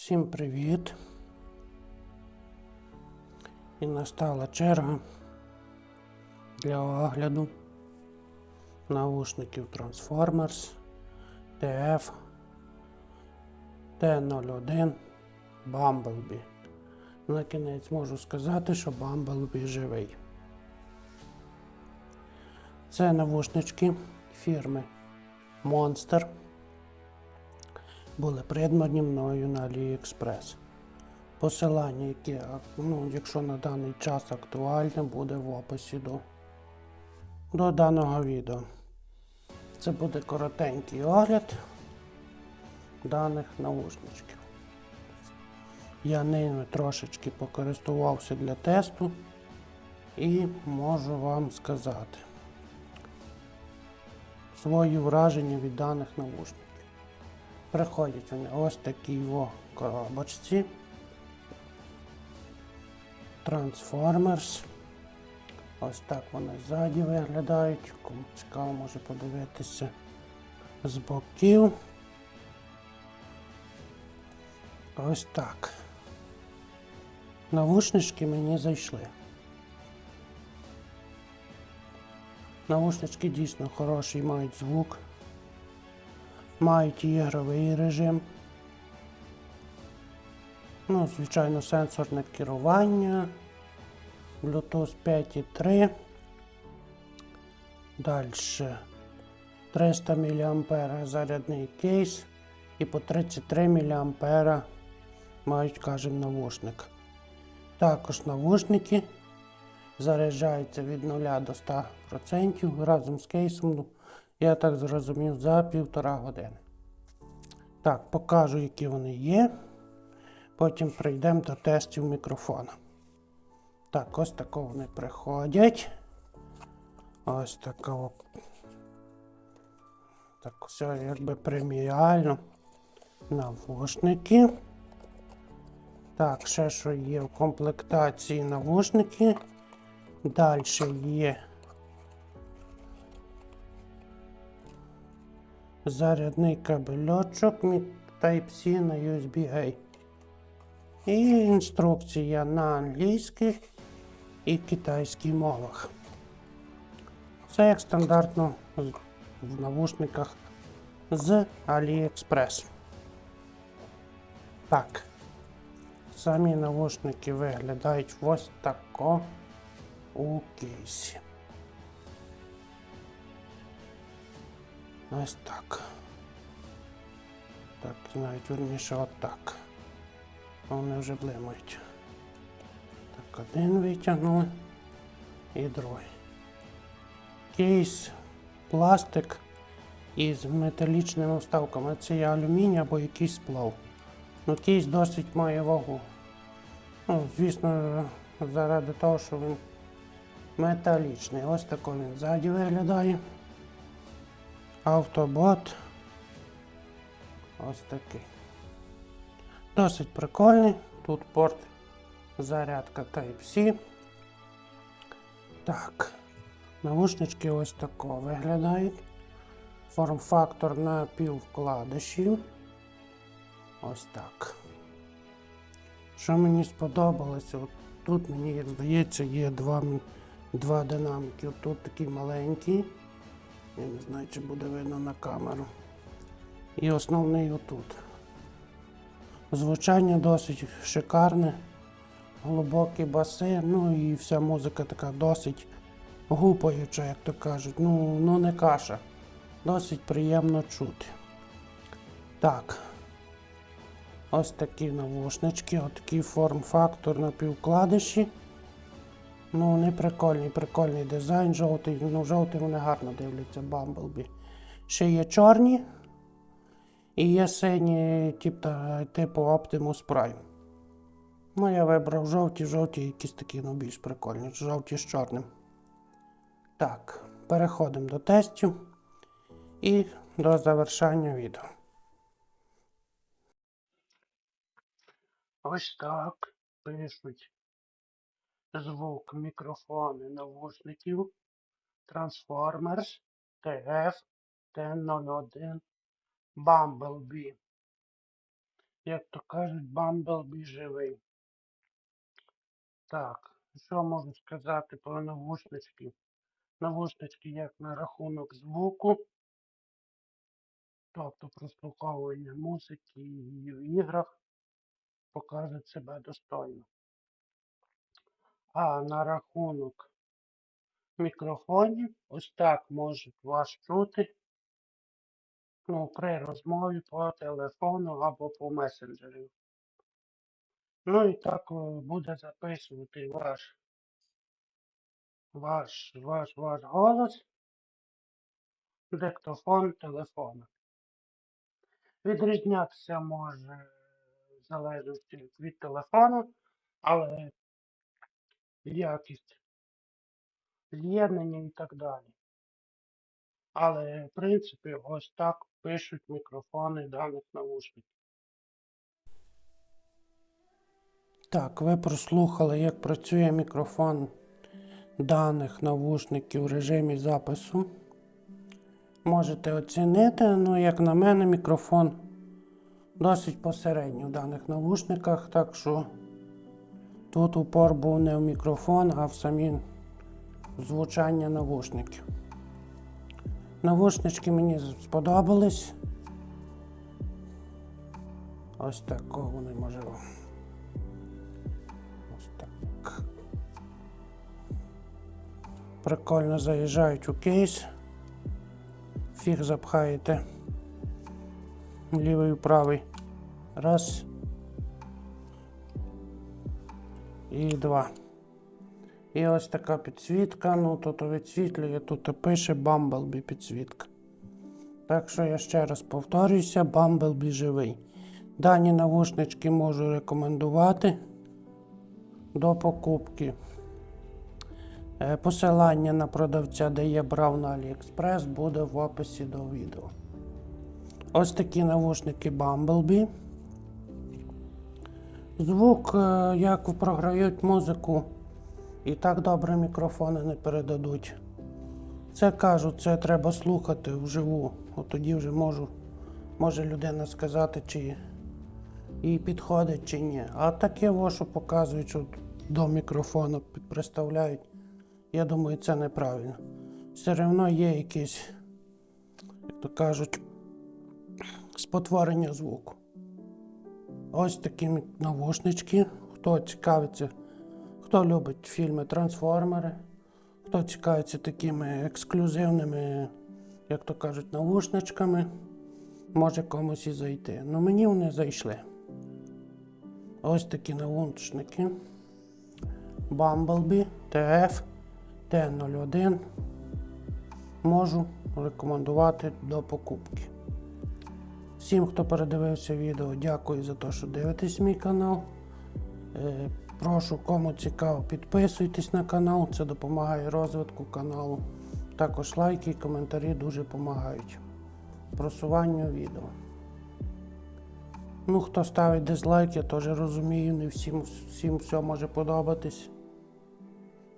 Всім привіт! І настала черга для огляду наушників Transformers TF T01 Bumblebee. На кінець можу сказати, що Bumblebee живий. Це навушнички фірми Monster були придбані мною на AliExpress. Посилання, яке, ну, якщо на даний час актуальне, буде в описі до, до даного відео. Це буде коротенький огляд даних наушничків. Я ними трошечки покористувався для тесту і можу вам сказати свої враження від даних наушників. Приходять вони ось такі во коробочці. Transformers. Ось так вони ззаді виглядають. Кому цікаво може подивитися з боків. Ось так. Навушнички мені зайшли. Навушнички дійсно хороші, мають звук мають ігровий режим. Ну, звичайно, сенсорне керування, Bluetooth 5.3. Далі 300 мА зарядний кейс і по 33 мА мають, кажемо, навушник. Також навушники заряджаються від 0 до 100% разом з кейсом. Я так зрозумів, за півтора години. Так, покажу, які вони є. Потім прийдемо до тестів мікрофона. Так, ось тако вони приходять. Ось тако. Так, все якби преміально. Навушники. Так, ще що є в комплектації навушники. Далі є зарядний кабельочок Type-C на USB-A. І інструкція на англійській і китайській мовах. Це як стандартно в навушниках з AliExpress. Так. Самі навушники виглядають ось тако у кейсі. Ось так. Так, навіть верніше отак. Вони вже блимають. Так, один витягнули і другий. Кейс, пластик із металічними вставками. Це є алюміній або якийсь сплав. Ну, кейс досить має вагу. Ну, звісно, заради того, що він металічний. Ось такий він ззаді виглядає. Автобот. Ось такий. Досить прикольний. Тут порт зарядка Type-C. Так. Наушнички ось такого виглядають. Форм-фактор на піввкладишів. Ось так. Що мені сподобалося? Тут мені, як здається, є два, два динаміки. Тут такий маленький. Я не знаю, чи буде видно на камеру. І основний отут. Звучання досить шикарне, глибокі баси, ну і вся музика така досить гупаюча, як то кажуть. Ну, ну не каша. Досить приємно чути. Так. Ось такі навушнички, отакий форм-фактор на півкладиші. Ну, не прикольний, прикольний дизайн, жовтий. Ну, жовтий вони гарно дивляться, Bumblebee. Ще є чорні. І є сині, тип, типу Optimus Prime. Ну, я вибрав жовті, жовті, якісь такі ну, більш прикольні. Жовті з чорним. Так, переходимо до тестів і до завершення відео. Ось так пишуть звук, мікрофони навушників Transformers TF T01 Bumblebee. як то кажуть, Бамблбі живий. Так, що можу сказати про навушнички? Навушнички як на рахунок звуку, тобто прослуховування музики і в іграх покажуть себе достойно. А на рахунок мікрофонів, ось так можуть вас чути ну, при розмові по телефону або по месенджеру. Ну і так е, буде записувати ваш, ваш, ваш, ваш голос, диктофон телефона. Відрізнятися може в залежності від телефону, але якість з'єднання і так далі. Але, в принципі, ось так пишуть мікрофони даних навушників. Так, ви прослухали, як працює мікрофон даних навушників в режимі запису. Можете оцінити, ну, як на мене, мікрофон досить посередній в даних навушниках, так що тут упор був не в мікрофон, а в самі звучання навушників. Навушнички мені сподобались. Ось такого вони можливо. Ось так. Прикольно заїжджають у кейс. Фіг запхаєте. Лівий, правий. Раз. І два. І ось така підсвітка. Ну тут відсвітлює, тут і пише Bumblebee підсвітка. Так що я ще раз повторююся, Bumblebee живий. Дані навушнички можу рекомендувати до покупки. Е, Посилання на продавця, де я брав на AliExpress, буде в описі до відео. Ось такі навушники Bumblebee. Звук, е, як програють музику, і так добре мікрофони не передадуть. Це кажу, це треба слухати вживу. От тоді вже можу, може людина сказати, чи їй підходить, чи ні. А таке, во, показують, що до мікрофону представляють. Я думаю, це неправильно. Все одно є якісь, як то кажуть, спотворення звуку. Ось такі навушнички. Хто цікавиться, хто любить фільми Трансформери, хто цікавиться такими ексклюзивними, як то кажуть, навушничками, може комусь і зайти. Ну мені вони зайшли. Ось такі навушники. Bumblebee TF T01 можу рекомендувати до покупки. Всім, хто передивився відео, дякую за те, що дивитесь мій канал. Е, Прошу, кому цікаво, підписуйтесь на канал, це допомагає розвитку каналу. Також лайки і коментарі дуже допомагають просуванню відео. Ну, хто ставить дизлайк, я теж розумію, не всім, всім все може подобатись.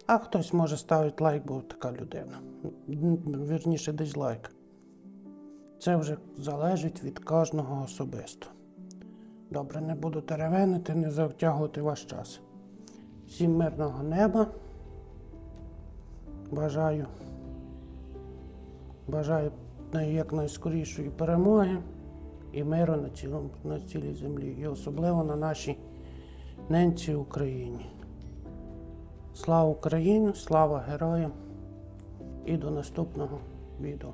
А хтось може ставити лайк, бо така людина. Вірніше, дизлайк. Це вже залежить від кожного особисто. Добре, не буду теревенити, не затягувати ваш час. Всім мирного неба. Бажаю. Бажаю най- якнайскорішої перемоги і миру на, цілому, на цілій землі. І особливо на нашій ненці Україні. Слава Україні, слава героям і до наступного відео.